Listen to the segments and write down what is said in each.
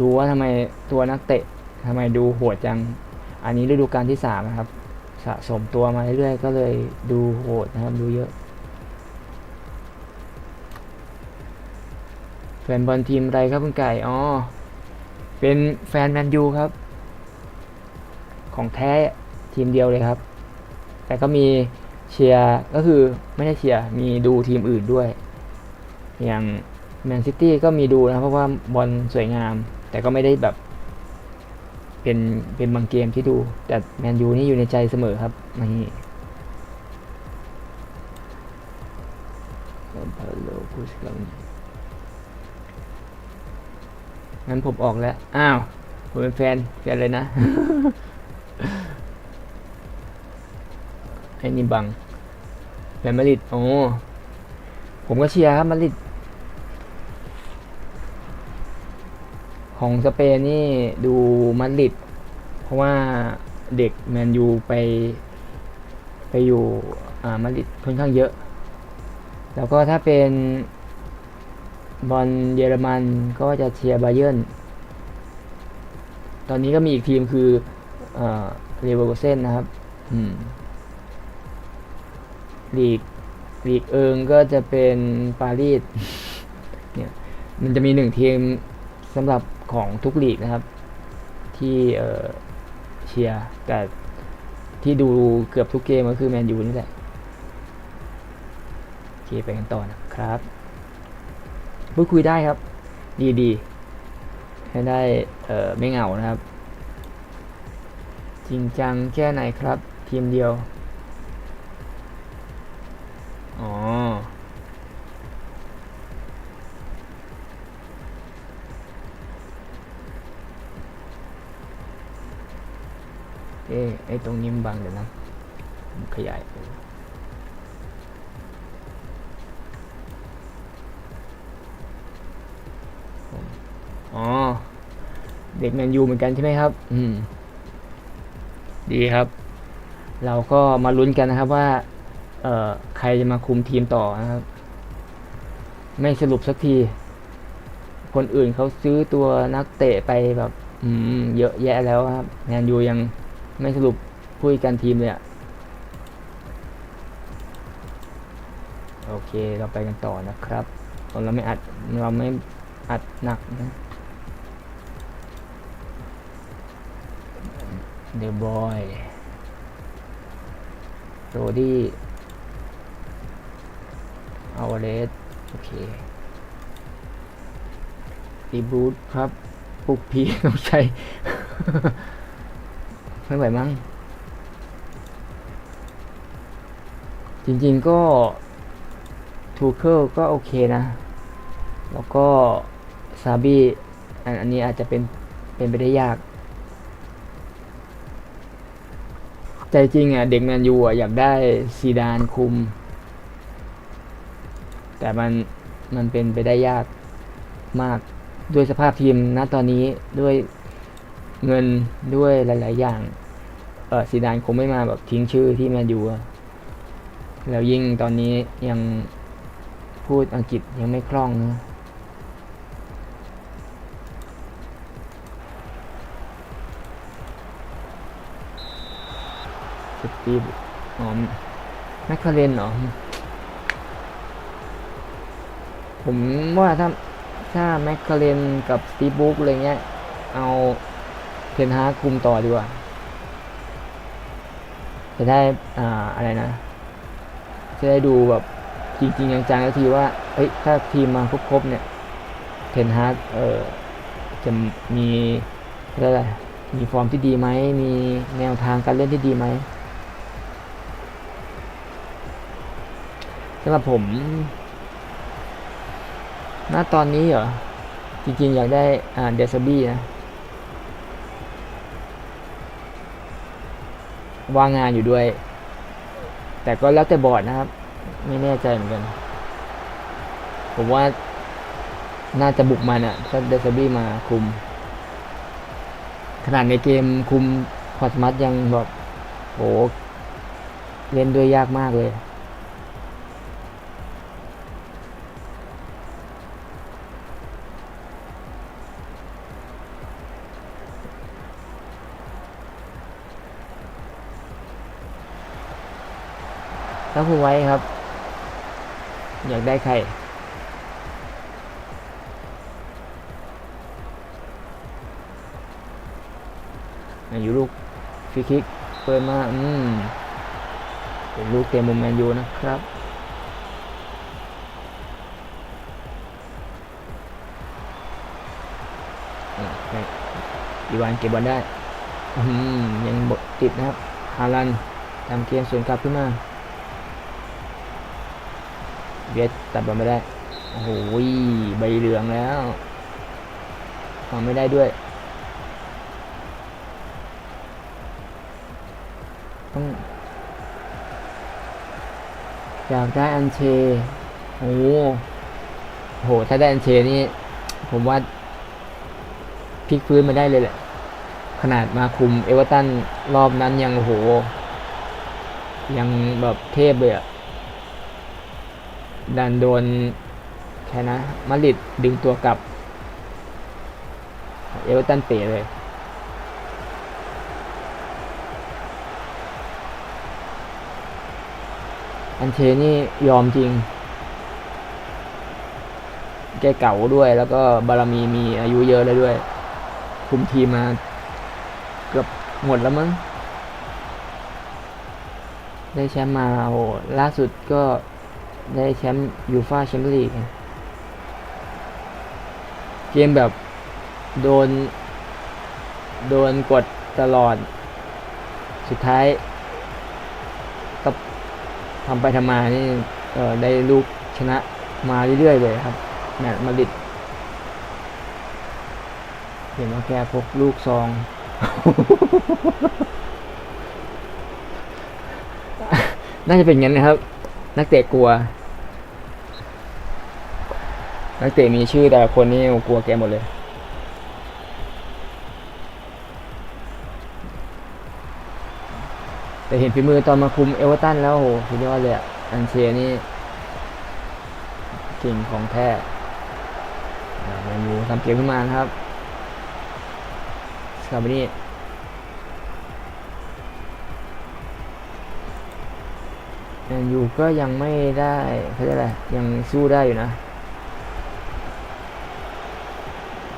ดูว่าทำไมตัวนักเตะทำไมดูโหดจัง อันนี้ฤดูกาลที่สามนะครับ สะสมตัวมาเรื่อยๆ ก็เลยดูโหดนะครับ ดูเยอะแฟนบอลทีมอะไรครับคุณไก่ อ๋อ เป็นแฟนแมนยูครับ ของแท้ทีมเดียวเลยครับ แต่ก็มีเชียร์ก็คือไม่ได้เชียร์ มีดูทีมอื่นด้วย อย่างแมนซิตี้ก็มีดูนะเพราะว่าบอลสวยงาม แต่ก็ไม่ได้แบบ เป็นเป็นบางเกมที่ดู แต่แมนยูนี่อยู่ในใจเสมอครับนี่พาโลกุสกังั้นผมออกแล้ว อ้าว ผมเป็นแฟน แฟนเลยนะไอ้นี่บังแฟนมาริดโอ้ผมก็เชียร์ครับมาริด ของสเปนนี่ดูมาดริดเพราะว่าเด็กแมนยูไป ไปอยู่มาดริดค่อนข้างเยอะ แล้วก็ถ้าเป็นบอลเยอรมันก็จะเชียร์บาเยิร์นตอนนี้ก็มีอีกทีมคือเอ่อเลเวอร์เซนนะครับลีกลีกเอิงก็จะเป็นปารีสเนี่ยมันจะมีหนึ่งทีม สำหรับของทุกลีกนะครับ ที่เชียร์แต่ที่ดูเกือบทุกเกมก็คือแมนยูนี่แหละโอเคไปกันต่อนะครับพูดคุยได้ครับ ดีดีๆให้ได้ไม่เหงานะครับ จริงจังแค่ไหนครับ ทีมเดียว อ๊ะไอ้ตรงนี้มันบังเดี๋ยวนะผมขยายไปอ๋อ เด็กแมนยูเหมือนกันใช่ไหมครับ อืม ดีครับ เราก็มาลุ้นกันนะครับว่า เอ่อ ใครจะมาคุมทีมต่อนะครับ ไม่สรุปสักที คนอื่นเขาซื้อตัวนักเตะไปแบบ อืม เยอะแยะแล้วครับ แมนยูยัง ไม่สรุปผู้จัดการทีมเลยอะโอเคเราไปกันต่อนะครับเราไม่อัดเราไม่อัดหนักนะเดอะบอยโรดี้อาวเรสโอเครีบูทครับปุกพีต้องใช้ ไม่ไหวมั้ง จริงๆก็ทูเคิลก็โอเคนะ แล้วก็ซาบี้อันอันนี้อาจจะเป็น เป็นไปได้ยาก ใจจริงอะ เด็กแมนยูอะ อยากได้ซีดานคุม แต่มัน มันเป็นไปได้ยากมาก ด้วยสภาพทีมณตอนนี้ด้วย เงินด้วยหลาย ๆ อย่างเออซีดานคงไม่มาแบบทิ้งชื่อที่แมนยูอะแล้วยิ่งตอนนี้ยังพูดอังกฤษยังไม่คล่องนะสตีฟอ๋อแมคคาเรนเหรอ ผมว่าถ้าถ้าแมคคาเรนกับสตีบุ๊กอะไรเงี้ย เอา เทนฮาคุมต่อดีกว่า จะได้อ่าอะไรนะ จะได้ดูแบบจริงๆจังๆแล้วทีว่าเอ้ยถ้าทีมมาครบๆเนี่ยเทนฮาร์ดเออจะมีอะไรมีฟอร์มที่ดีไหม มีแนวทางการเล่นที่ดีไหมสำหรับผม ณ ตอนนี้เหรอ จริงๆ อยากได้ อ่า เดซบี้นะ ว่างงานอยู่ด้วย แต่ก็แล้วแต่บอร์ดนะครับ ไม่แน่ใจเหมือนกัน ผมว่าน่าจะบุกมันอะถ้าเดซบี้มาคุม ขนาดในเกมคุมพอร์ตมัสยังแบบโหเล่นด้วยยากมากเลย แล้วคุณไว้ครับ อยากได้ใครอายุลูกฟรีคิกเปิดมาอืมเป็นลูกเตะมุมแมนยูนะครับอีวานเก็บบอลได้อืมยังบติดนะครับฮาลันทำเกมสวนกลับขึ้นมา เบียดตัดบอลไม่ได้ โอ้โหใบเหลืองแล้วทำไม่ได้ด้วย ต้องอยากได้อันเช โอ้โห ถ้าได้อันเชนี่ ผมว่าพลิกพื้นมาได้เลยแหละ ขนาดมาคุมเอเวอร์ตันรอบนั้นยังโอ้โห ยังแบบเทพเลยอะ ดันโดนแค่นะมาริดดึงตัวกลับ เอเวอร์ตันเตะเลยอันเชนี่ยอมจริง แกเก่าด้วยแล้วก็บารมีมีอายุเยอะเลยด้วย คุมทีมมาเกือบหมดแล้วมั้ง ได้แชมป์มาโอ้โหล่าสุดก็ ได้แชมป์ยูฟาแชมเปี้ยนลีกเกมแบบโดน โดนกดตลอด สุดท้ายก็ทำไปทำมานี่ได้ลูกชนะมาเรื่อยๆเลยครับแมตช์มาดริดเห็นว่าแกพกลูกซองน่าจะเป็นงั้นนะครับ นักเตะกลัว นักเตะมีชื่อแต่ละคนนี่กลัวแกหมดเลย แต่เห็นฝีมือตอนมาคุมเอเวอร์ตันแล้วโหสุดยอดเลยอะอันเชียนี่เก่งของแท้แมนยูทำเกมขึ้นมานครับสกาบนี่แมนยูก็ยังไม่ได้เขาเรียกอะไรยังสู้ได้อยู่นะ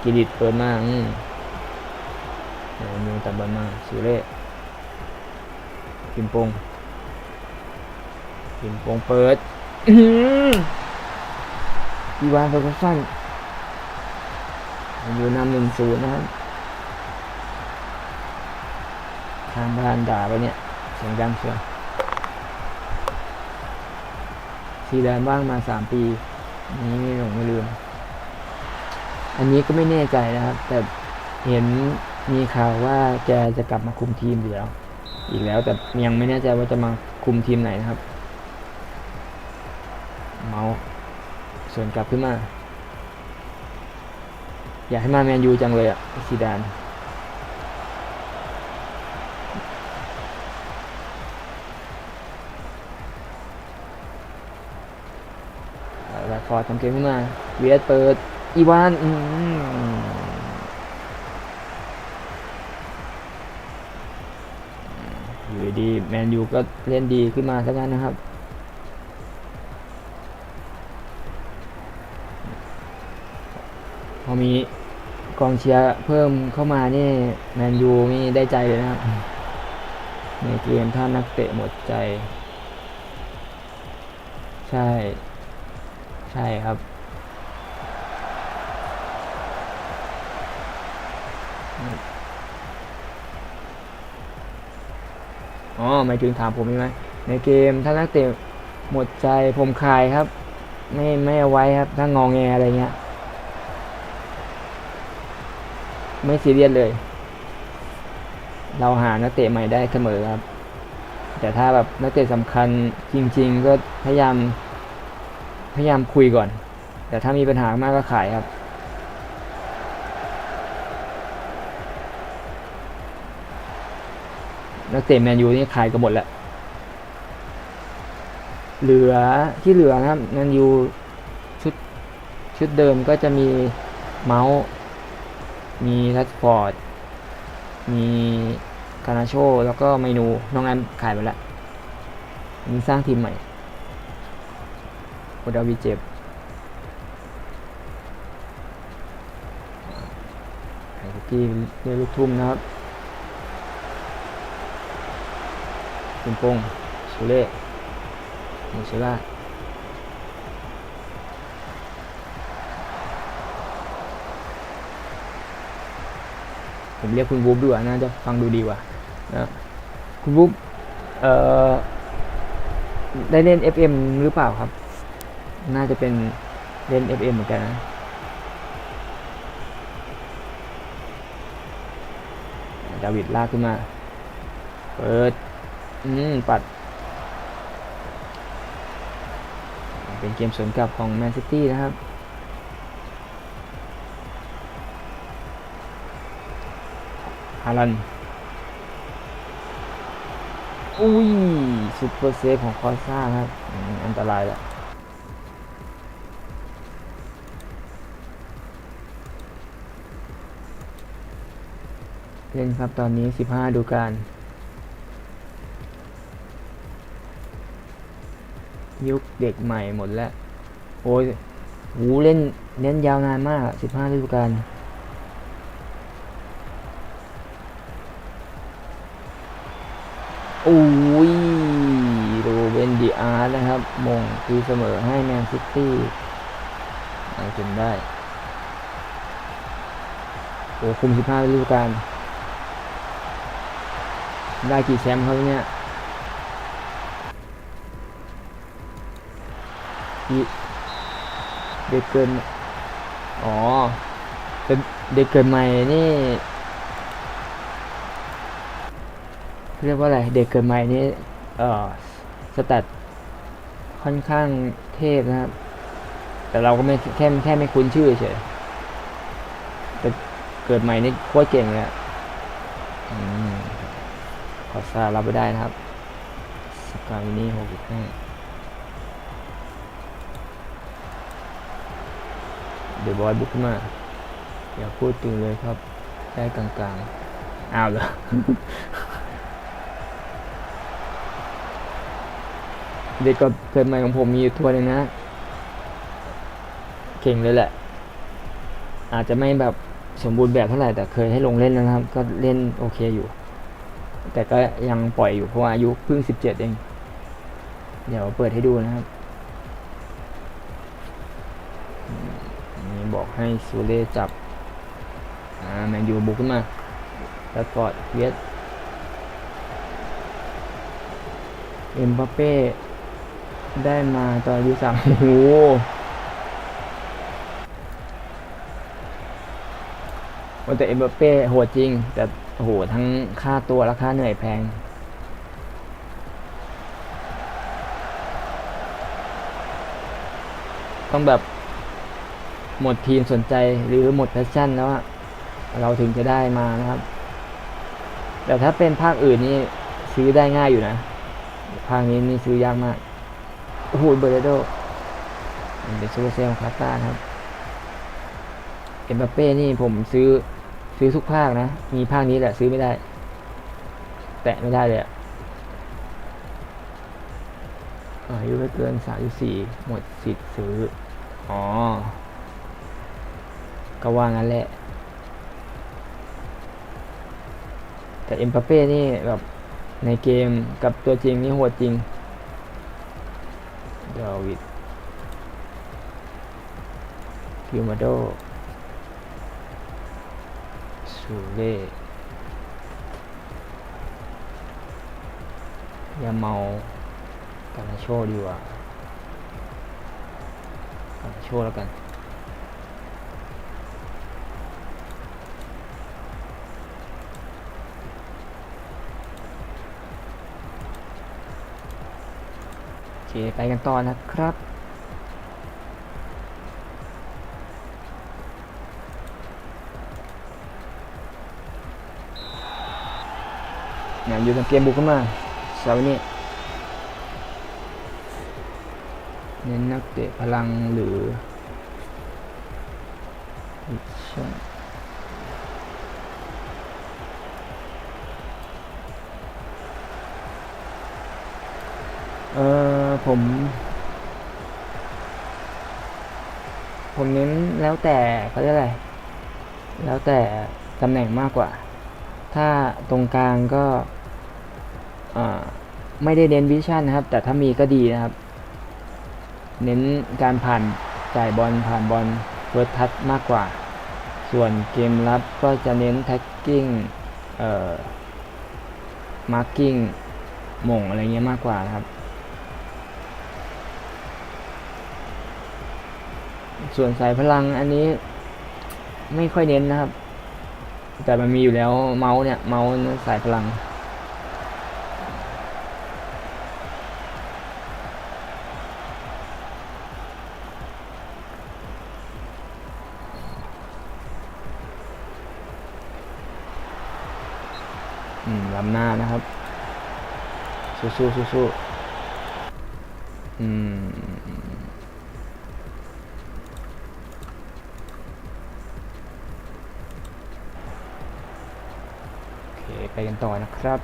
กิริตเปิดมาอืมมนยูตัดบอลมาสุเล่พิมปงพิมปงเปิดอีวานเฟอร์กูสันแมนยูนำหนึ่งศูนย์นะครับ ทางบ้านด่าไปเนี่ยเสียงดังเชียวซีแดนว่างมาสามปีนนี้ไม่หลงไม่ลืม อันนี้ก็ไม่แน่ใจนะครับ แต่เห็นมีข่าวว่าแกจะกลับมาคุมทีมอยู่แล้วอีกแล้วแต่ยังไม่แน่ใจว่าจะมาคุมทีมไหนนะครับ เมาส่วนกลับขึ้นมา อยากให้มาแมนยูจังเลยอะซีดานแรดฟอร์ดทำเกมขึ้นมาเวียดเปิด อีวานอืมอยู่ดีแมนยูก็เล่นดีขึ้นมาซะงั้นนะครับพอมีกองเชียร์เพิ่มเข้ามานี่แมนยูนี่ได้ใจเลยนะครับในเกมถ้านักเตะหมดใจ ใช่ ใช่ครับ หมายถึงถามผมใช่ไหมในเกมถ้านักเตะหมดใจผมคายครับ ไม่ไม่เอาไว้ครับ ถ้างองแงอะไรเงี้ย ไม่ซีเรียสเลย เราหานักเตะใหม่ได้เสมอครับ แต่ถ้าแบบนักเตะสำคัญจริง ๆ ก็พยายามพยายามคุยก่อน แต่ถ้ามีปัญหามากก็ขายครับ นักเตะแมนยูนี่ขายกันหมดแล้วเหลือที่เหลือนะครับแมนยูชุดชุดเดิมก็จะมีเมาส์มีทัชฟอร์ดมีคานาโชแล้วก็เมนูน้องแอมขายไปแล้วมีสร้างทีมใหม่ดาวีเจ็บไฮซิตี้เรียกลูกทุ่มนะครับ คุณปงสุเล่มูเซล่าผมเรียกคุณบู๊บดีกว่าน่าจะฟังดูดีกว่านะคุณบู๊บเอ่อได้เล่น FM หรือเปล่าครับ น่าจะเป็นเล่น FM เหมือนกันนะดาวิดลากขึ้นมา เปิด อืม ปัด เป็นเกมสวนกลับของแมนซิตี้นะครับ ฮาลัน อุ้ยซุปเปอร์เซฟของคอซ่าครับอ,อันตรายแหละเล่นครับตอนนี้ 15 ดูการ ยุคเด็กใหม่หมดแล้ว โอ้ยหูเล่นเล่นยาวนานมากอะ15ฤดูกาลโอ้ยโรเบนดีอาร์นะครับมงตีเสมอให้แมนซิตี้เอาจนได้โอ้คุม 15ฤดูกาลได้กี่แชมป์ครับเนี่ย อีเด็กเกิน อ๋อเด็กเกินใหม่นี่ เรียกว่าอะไร เด็กเกิดใหม่นี่ เอ่อสแตทค่อนข้างเทพนะครับ แต่เราก็ไม่แค่แค่ไม่คุ้นชื่อเฉยแต่เกิดใหม่นี่โคตรเก่งเลยอะอืมขอซารับไปได้นะครับ สกายนี่หกสิบห้า ดี๋ยวบอยบุกขึ้นมา อย่าพูดถึงเลยครับได้กลางๆ อ้าวเหรอเด็กก็เกิดใหม่ของผมมีอยู่ตัวหนึงนะ เก่งเลยแหละ อาจจะไม่แบบสมบูรณ์แบบเท่าไหร่แต่เคยให้ลงเล่นแล้วนะครับ ก็เล่นโอเคอยู่ แต่ก็ยังปล่อยอยู่เพราะว่าอายุเพิ่งสิบเจ็ดเอง เดี๋ยวเปิดให้ดูนะครับ บอกให้ซูเล่จับอ่าแมนยูบุกขึ้นมาแล้วกอดเวียดเอ็มบัปเป้ได้มาตอนอายุสามโอ้โหแต่เอ็มบัปเป้โหดจริง แต่โหทั้งค่าตัวและค่าเหนื่อยแพงต้องแบบ หมดทีมสนใจหรือหมดแพชชั่นแล้วอะเราถึงจะได้มานะครับ แต่ถ้าเป็นภาคอื่นนี่ซื้อได้ง่ายอยู่นะ ภาคนี้นี่ซื้อยากมากโอ้โหเบอร์เรโดเป็นซูเปอร์เซลคาตาครับเอ็มบัปเป้นี่ผมซื้อซื้อทุกภาคนะ มีภาคนี้แหละซื้อไม่ได้ แตะไม่ได้เลยออายุไม่เกินสามสี่หมดสิทธิ์ซื้อ อ๋อ ก็ว่างั้นแหละ แต่เอ็มบัปเป้นี่แบบในเกมกับตัวจริงนี่โหดจริงดาวิดกิลมาโดสูเล่ยาเมาการนโชดีกว่าการนโชแล้วกัน เคไปกันต่อนะครับงานอยู่ในเกมบุกขึ้นมาเสาร์นี้เน้นนักเตะพลังหรือชชั่นเออ ผม ผมเน้นแล้วแต่เขาเรียกอะไร แล้วแต่ตำแหน่งมากกว่า ถ้าตรงกลางก็ไม่ได้เน้นวิชั่นนะครับ แต่ถ้ามีก็ดีนะครับ เน้นการผ่านจ่ายบอลผ่านบอลเฟิร์ทัชมากกว่า ส่วนเกมรับก็จะเน้นแท็กกิ้งมาร์กิ้งหม่งอะไรเงี้ยมากกว่านะครับ ส่วนสายพลังอันนี้ไม่ค่อยเน้นนะครับ แต่มันมีอยู่แล้วเมาส์เนี่ยเมาส์สายพลัง อืมลำหน้านะครับ สู้สู้สู้สู้อืม ไปกันต่อนะครับ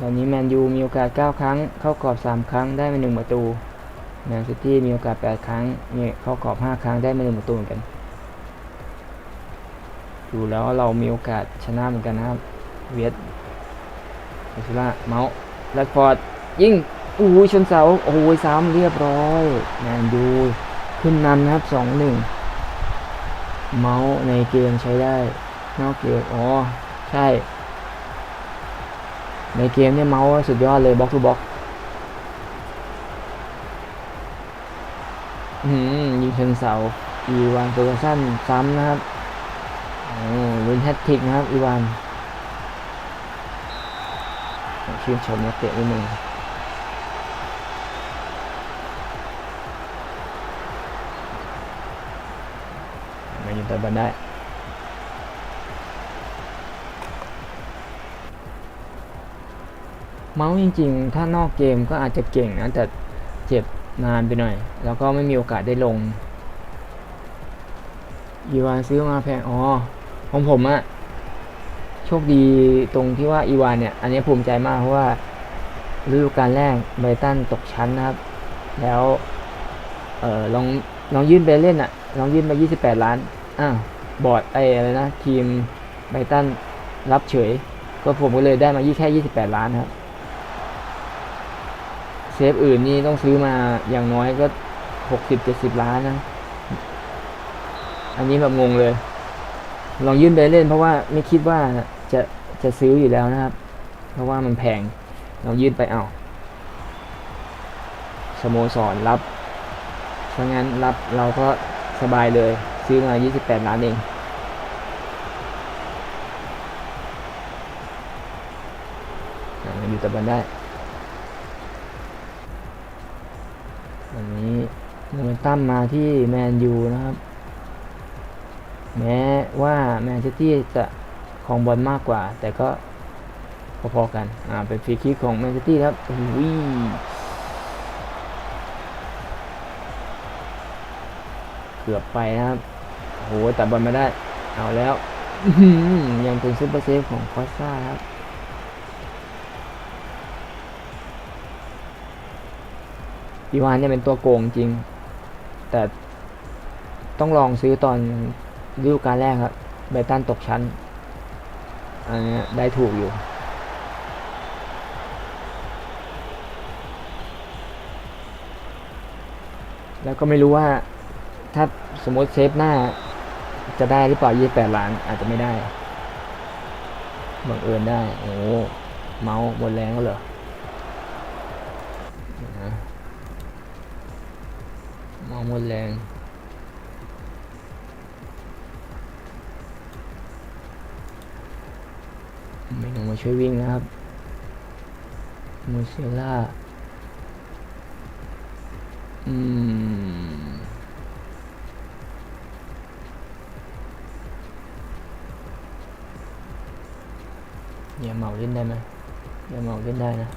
ตอนนี้แมนยูมีโอกาส 9 ครั้ง เข้ากรอบ 3 ครั้งได้มา1ประตูแมนซิตี้มีโอกาส 8 ครั้งมีเข้ากรอบ 5 ครั้งได้มา1ประตูเหมือนกันดูแล้วเรามีโอกาสชนะเหมือนกันนะครับ เวียดเอซิล่าเมาส์แรดฟอร์ดยิงอู้ยชนเสาโอ้ยซ้ำเรียบร้อยแมนยูขึ้นนำนะครับ 2-1 เมาส์ในเกมใช้ได้นอกเกมอ๋อ ใช่ ในเกมเนี่ยเมาส์สุดยอดเลยบล็อกทูบล็อกยิงชนเสาอีวานเฟอร์กัสสันซ้ำนะครับโอ้ลุ้นแฮตทริกนะครับอีวานชื่นชมนักเตะนิดนึงมายิงตัวบอลได้ เมาส์จริง ๆ ถ้านอกเกมก็อาจจะเก่งนะแต่เจ็บนานไปหน่อย แล้วก็ไม่มีโอกาสได้ลงอีวานซื้อมาแพงอ๋อของผมอะโชคดีตรงที่ว่าอีวานเนี่ย อันนี้ภูมิใจมากเพราะว่าฤดูกาลแรกไบตันตกชั้นนะครับ แล้วเออลองลองยื่นไปเล่นอะลองยื่นไป 28 ล้านอ้าวบอร์ดไออะไรนะ ทีมไบตันรับเฉย ก็ผมก็เลยได้มายี่แค่ 28 ล้านครับ ซฟอื่นนี่ต้องซื้อมาอย่างน้อยก็60-70ล้านนะ อันนี้แบบงงเลย ลองยื่นไปเล่น เพราะว่าไม่คิดว่าจะจะซื้ออยู่แล้วนะครับ เพราะว่ามันแพงลองยื่นไปเอาสโมสรรับเพราะงั้นรับเราก็สบายเลย ซื้อมา 28 ล้านเองอยู่ต่บันได้ วันนี้ โมเมนตัมมาที่แมนยูนะครับ แม้ว่าแมนซิตี้จะครองบอลมากกว่า แต่ก็พอๆกัน อ่า เป็นฟรีคิกของแมนซิตี้ครับโอ้โหเกือบไปนะครับ โหแต่บอลมาได้ เอาแล้ว ยังเป็นซุปเปอร์เซฟของคอสซาครับอีวานเนี่ยเป็นตัวโกงจริง แต่ต้องลองซื้อตอนฤดูกาลแรกครับไบตันตกชั้นอันนี้ได้ถูกอยู่แล้วก็ไม่รู้ว่าถ้าสมมติเซฟหน้าจะได้หรือเปล่า 28 ล้านอาจจะไม่ได้ บังเอิญได้ โอ้เมาส์หมดแรงแล้วเหรอเดี๋ยวนะ มองหมดแรงไม่ต้องมาช่วยวิ่งนะครับมูเซล่าอืมอย่าเหมาเล่นได้ไหมอย่าเหมาเล่นได้นะ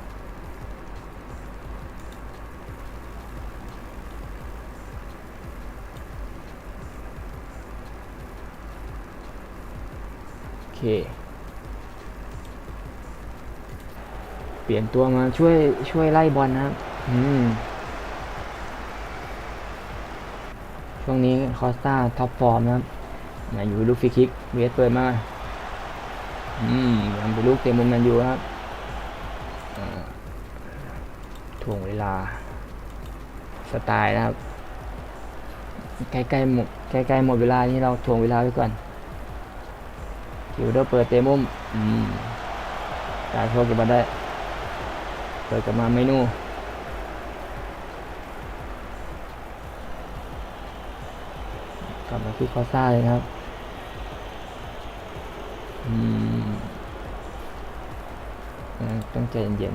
เคเปลี่ยนตัวมาช่วยช่วยไล่บอลนะครับ อืม ช่วงนี้คอสตาท็อปฟอร์มนะครับมาอยู่ลูกฟรีคิกเวสเปิดมา อืมยังเป็นลูกเต็มมุมแมนยูนะครับอ่าถ่วงเวลา สไตล์นะครับ ใกล้ๆหมดใกล้ๆหมดเวลานี้เราถ่วงเวลาไว้ก่อน คิวเดอร์เปิดเตะมุมอืมการโชว์เก็บมาได้ เปิดกลับมาเมนูกลับมาที่คอซ่าเลยครับอืมอ่าต้องใจเย็น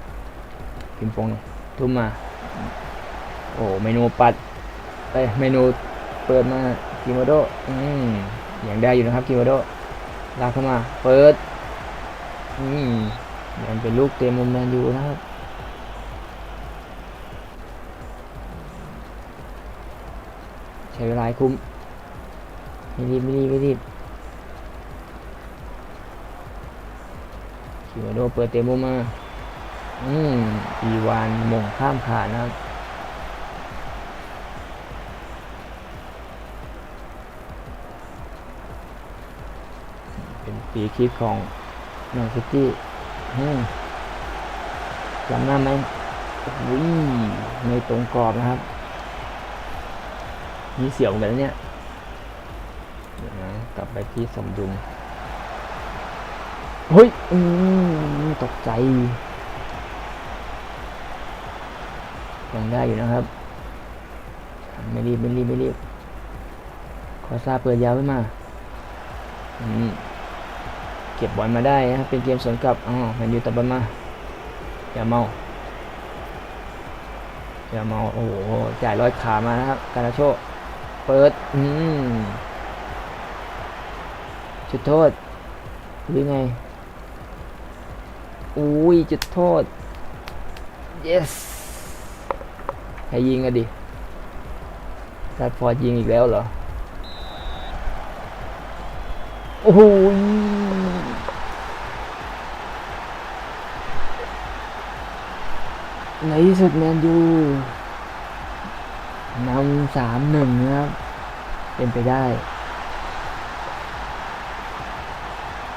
ๆพิมพ์ฟงเนี่ยทุ่มมา โอ้เมนูปัดเอ้เมนูเปิดมากิโมโด อืมยังได้อยู่นะครับกิโมโด ลากเข้ามา เปิดอืมยังเป็นลูกเต็มมุมแมนยูนะครับใช้เวลาคุ้มไม่รีบไม่รีบไม่รีบคิวโดเปิดเต็มมุมมา อืมอีวานมงข้ามขานะครับ เปีคิดของแมนซิตี้อืมจำหน้าไหมอุ้ยไม่ตรงกรอบนะครับ นี่เสียวเหมือนกันเนี่ยกลับไปที่สมดุลเฮ้ยอืมตกใจยังได้อยู่นะครับ ไม่รีบ ไม่รีบ ไม่รีบ ขอซาเปิดยาวขึ้นมา อืม เก็บบอลมาได้นะครับเป็นเกมสวนกลับอ๋อแมนยูตัดบอลมาอย่าเมาอย่าเมาโอ้โหจ่ายร้อยขามานะครับการาโชเปิดอืมจุดโทษหรือไงอุ้ยจุดโทษ yes ใครยิงอะดิตัดฟอร์ดยิงอีกแล้วเหรอ โอ้โห ในที่สุดแมนยูนำสามหนึ่งนะครับ เป็นไปได้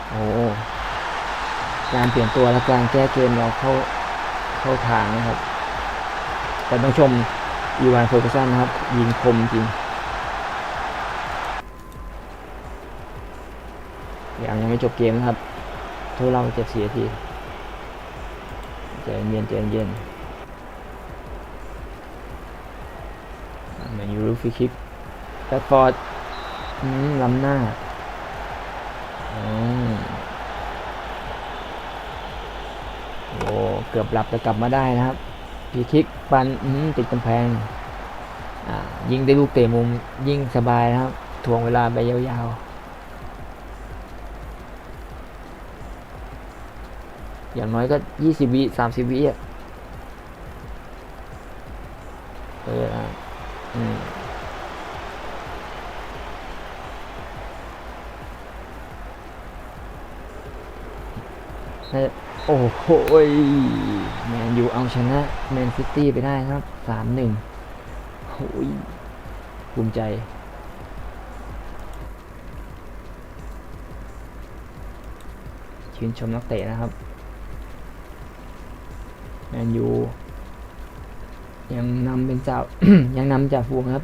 โอ้การเปลี่ยนตัวและการแก้เกมเราเข้าเข้าทางนะครับ แต่ต้องชมอีวานเฟกูสันนะครับ ยิงคมจริงยังยังไม่จบเกมนะครับทษเราเจ็ดสี่นาทีใจเย็นใจเย็นแมนยูรู ฟรีคิกแบดฟอร์ดล้ำหน้าอืมโอ้เกือบหลับแต่กลับมาได้นะครับฟรีคิกปันติดกำแพงอ่ยิงได้ลูกเตะมุมยิ่งสบายนะครับทวงเวลาไปยาวๆ อย่างน้อยก็ยี่สิบวิสามสิบวิอะเอออะอืม โอ้โหแมนยูเอาชนะแมนซิตี้ไปได้ครับสามหนึ่งโอ้ยภูมิใจ ชื่นชมนักเตะนะครับ แมนยู ยังนำเป็นเจ้ายังนำจากฟูงครับ